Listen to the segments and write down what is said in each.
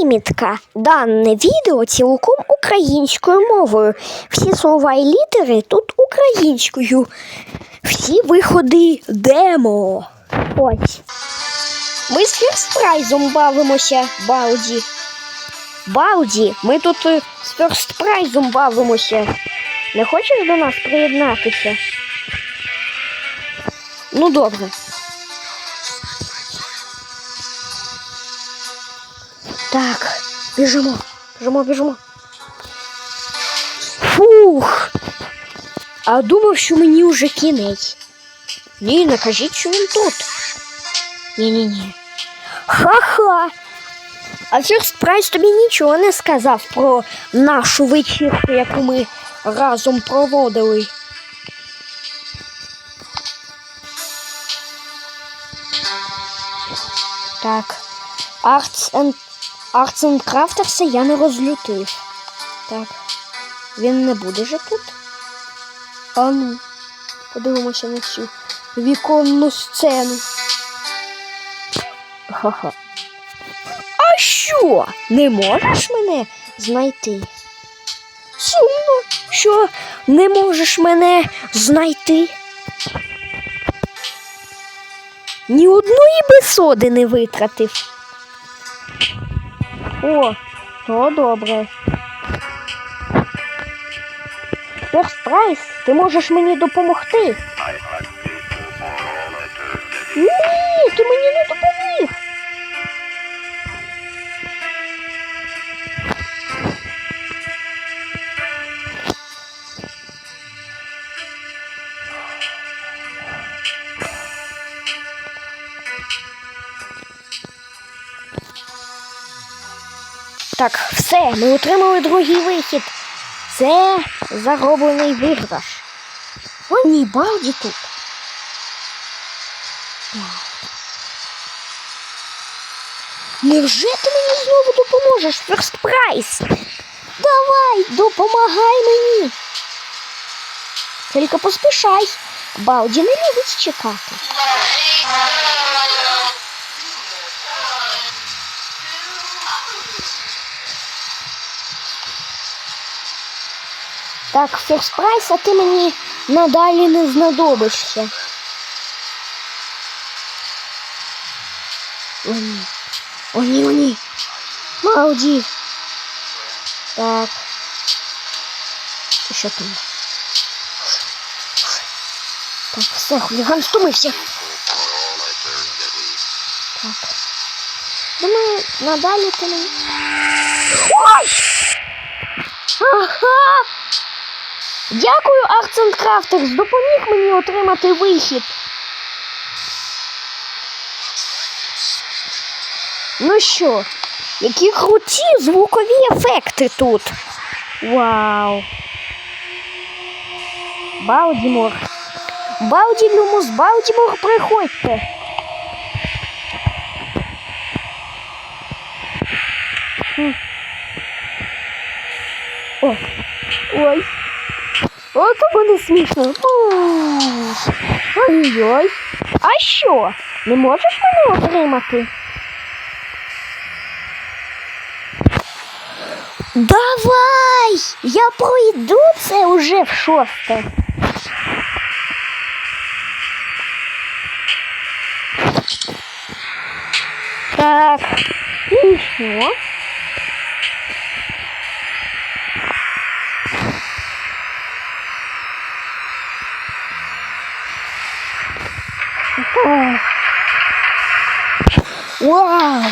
Примітка. Дане відео цілком українською мовою. Всі слова і літери тут українською. Всі виходи демо. Ось. Ми з фірстпрайзом бавимося, Балді. Балді, ми тут е, з фірстпрайзом бавимося. Не хочеш до нас приєднатися? Ну, добре. Так, біжимо, біжимо, біжимо. Фух. А думав, що мені вже кінець. Ні, не кажіть, що він тут. Ні-ні-ні. Ха-ха. А Фірст Прайс тобі нічого не сказав про нашу вечірку, яку ми разом проводили. Так. Arts and, Arts and я не розлютив. Так. Він не буде же тут. А ну, подивимося на цю віконну сцену. Ха-ха. А що? Не можеш мене знайти? Сумно, що не можеш мене знайти. Ні одної бесоди не витратив. О, то добре. Ферст Прайс, ти можеш мені допомогти? Ні, Так, все, ми отримали другий вихід. Це зароблений виграш. О, ні, Балді тут. Невже ти мені знову допоможеш, Ферст Прайс? Давай, допомагай мені. Тільки поспішай. Балді не любить чекати. Так, Ферст Прайс, а ти мені надалі не знадобишся. О, ні. О, ні, о, ні. Балді. Так. І що там? Так, все, хуліган стомився. Так. Думаю, надалі ти мені. Ой! Ага! Дякую, Арцент Крафтерс, допоміг мені отримати вихід. Ну що, які круті звукові ефекти тут. Вау. Балдімор. Балді Люмус, Балдімор, приходьте. О, ой. От буде смішно. Ой-ой. А що? Не можеш мене отримати? Давай! Я пройду це уже в шосте. Так. І що? Вау!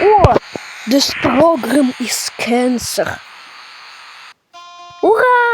О! This program is cancer. Ура!